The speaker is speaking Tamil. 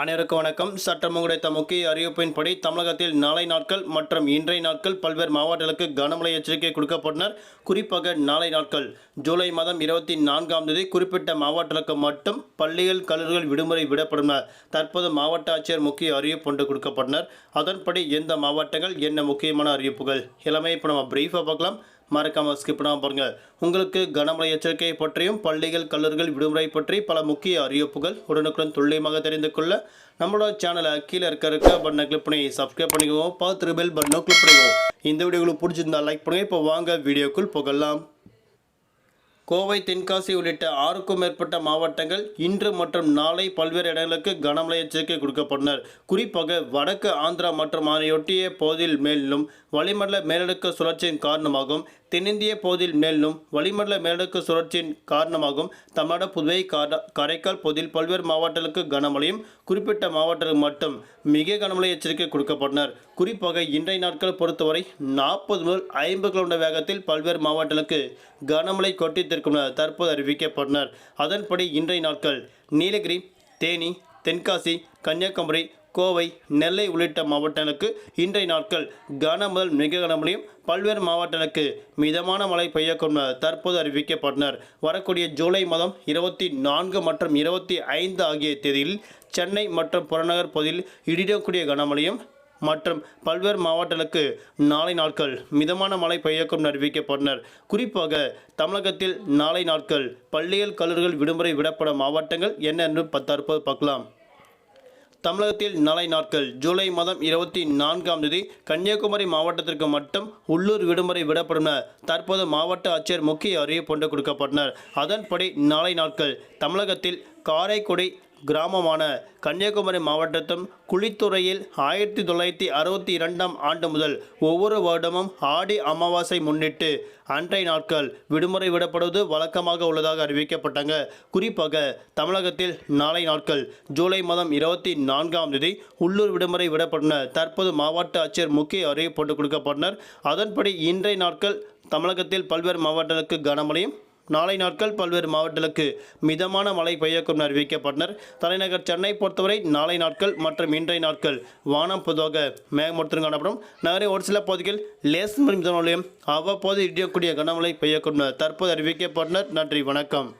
அனைவருக்கும் வணக்கம். சட்டம் உடைத்த முக்கிய அறிவிப்பின்படி தமிழகத்தில் நாளை நாட்கள் மற்றும் இன்றைய நாட்கள் பல்வேறு மாவட்டங்களுக்கு கனமழை எச்சரிக்கை கொடுக்கப்பட்டனர். குறிப்பாக நாளை நாட்கள் ஜூலை மாதம் இருபத்தி நான்காம் தேதி குறிப்பிட்ட மாவட்டங்களுக்கு மட்டும் பள்ளிகள் கல்லூரிகள் விடுமுறை விடப்படுனர் தற்போது மாவட்ட ஆட்சியர் முக்கிய அறிவிப்பு ஒன்று கொடுக்கப்பட்டனர். அதன்படி எந்த மாவட்டங்கள் என்ன முக்கியமான அறிவிப்புகள்? எல்லாமே இப்போ நம்ம பிரீஃபாக பார்க்கலாம். மறக்காமல் ஸ்கிப் பண்ணாமல் பாருங்கள் உங்களுக்கு கனமழை எச்சரிக்கை பற்றியும் பள்ளிகள் கல்லூரிகள் விடுமுறை பற்றி பல முக்கிய அறிவிப்புகள் உடனுக்குடன் துல்லியமாக தெரிந்து கொள்ள நம்மளோட சேனலை கீழே இருக்க இருக்க பட்டனை கிளிக் பண்ணி சப்ஸ்கிரைப் பண்ணிக்குவோம் பார்த்து பெல் பட்டனை கிளிக் பண்ணிக்குவோம் இந்த வீடியோ உங்களுக்கு பிடிச்சிருந்தா லைக் பண்ணுங்கள் இப்போ வாங்க வீடியோக்குள் போகலாம். கோவை தென்காசி உள்ளிட்ட ஆறுக்கும் மேற்பட்ட மாவட்டங்கள் இன்று மற்றும் நாளை பல்வேறு இடங்களுக்கு கனமழை எச்சரிக்கை கொடுக்கப்பட்டனர். குறிப்பாக வடக்கு ஆந்திரா மற்றும் அதனையொட்டிய பகுதியில் மேலும் வளிமண்டல மேலடுக்கு சுழற்சியின் காரணமாகவும் தென்னிந்திய பகுதியில் மேலும் வளிமண்டல மேலடுக்கு சுழற்சியின் காரணமாகவும் தமிழ்நாடு புதுவை காரைக்கால் பகுதியில் பல்வேறு மாவட்டங்களுக்கு கனமழையும் குறிப்பிட்ட மாவட்டங்களுக்கு மட்டும் மிக கனமழை எச்சரிக்கை கொடுக்கப்பட்டனர். குறிப்பாக இன்றைய நாட்கள் பொறுத்தவரை நாற்பது முதல் ஐம்பது கிலோமீட்டர் வேகத்தில் பல்வேறு மாவட்டங்களுக்கு கனமழை கொட்டி இருக்கும். என தற்போது அறிவிக்கப்பட்டனர் அதன்படி இன்றைய நாட்கள் நீலகிரி தேனி தென்காசி கன்னியாகுமரி கோவை நெல்லை உள்ளிட்ட மாவட்டங்களுக்கு இன்றைய நாட்கள் கன முதல் மிக கனமழையும் பல்வேறு மாவட்டங்களுக்கு மிதமான மழை பெய்யக்கும் தற்போது அறிவிக்கப்பட்டனர் வரக்கூடிய ஜூலை மாதம் இருபத்தி நான்கு மற்றும் இருபத்தி ஐந்து ஆகிய தேதியில் சென்னை மற்றும் புறநகர் பகுதியில் இடிடக்கூடிய கனமழையும் மற்றும் பல்வேறு மாவட்டங்களுக்கு நாளை நாட்கள் மிதமான மழை பெய்யக்கும் அறிவிக்கப்பட்டனர். குறிப்பாக தமிழகத்தில் நாளை நாட்கள் பள்ளியல் கல்லூரிகள் விடுமுறை விடப்பட மாவட்டங்கள் என்னென்று தற்போது பார்க்கலாம். தமிழகத்தில் நாளை நாட்கள் ஜூலை மாதம் இருபத்தி நான்காம் தேதி கன்னியாகுமரி மாவட்டத்திற்கு மட்டும் உள்ளூர் விடுமுறை விடப்படும் தற்போது மாவட்ட ஆட்சியர் முக்கிய அறிவிப்பு கொண்டு கொடுக்கப்பட்டனர். அதன்படி நாளை நாட்கள் தமிழகத்தில் காரைக்குடி கிராமமான கன்னியாகுமரி மாவட்டத்தும் குளித்துறையில் ஆயிரத்தி தொள்ளாயிரத்தி அறுபத்தி இரண்டாம் ஆண்டு முதல் ஒவ்வொரு வருடமும் ஆடி அமாவாசை முன்னிட்டு அன்றைய நாட்கள் விடுமுறை விடப்படுவது வழக்கமாக உள்ளதாக அறிவிக்கப்பட்டாங்க. குறிப்பாக தமிழகத்தில் நாளை நாட்கள் ஜூலை மாதம் இருபத்தி நான்காம் தேதி உள்ளூர் விடுமுறை விடப்பட்டன தற்போது மாவட்ட ஆட்சியர் முக்கிய அறிவிப்பு போட்டுக் கொடுக்கப்பட்டனர். அதன்படி இன்றைய நாட்கள் தமிழகத்தில் பல்வேறு மாவட்டங்களுக்கு கனமழையும் நாளை நாட்கள் பல்வேறு மாவட்டங்களுக்கு மிதமான மழை பெய்யக்கும் அறிவிக்கப்பட்டனர். தலைநகர் சென்னை பொறுத்தவரை நாளை நாட்கள் மற்றும் இன்றைய நாட்கள் வானம் பொதுவாக மேகமூட்டத்துடன் காணப்படும். நகரின் ஒரு சில பகுதிகள் லேஸ் மிதமான அவ்வப்போது இடியக்கூடிய கனமழை பெய்யக்கும் தற்போது அறிவிக்கப்பட்டனர். நன்றி வணக்கம்.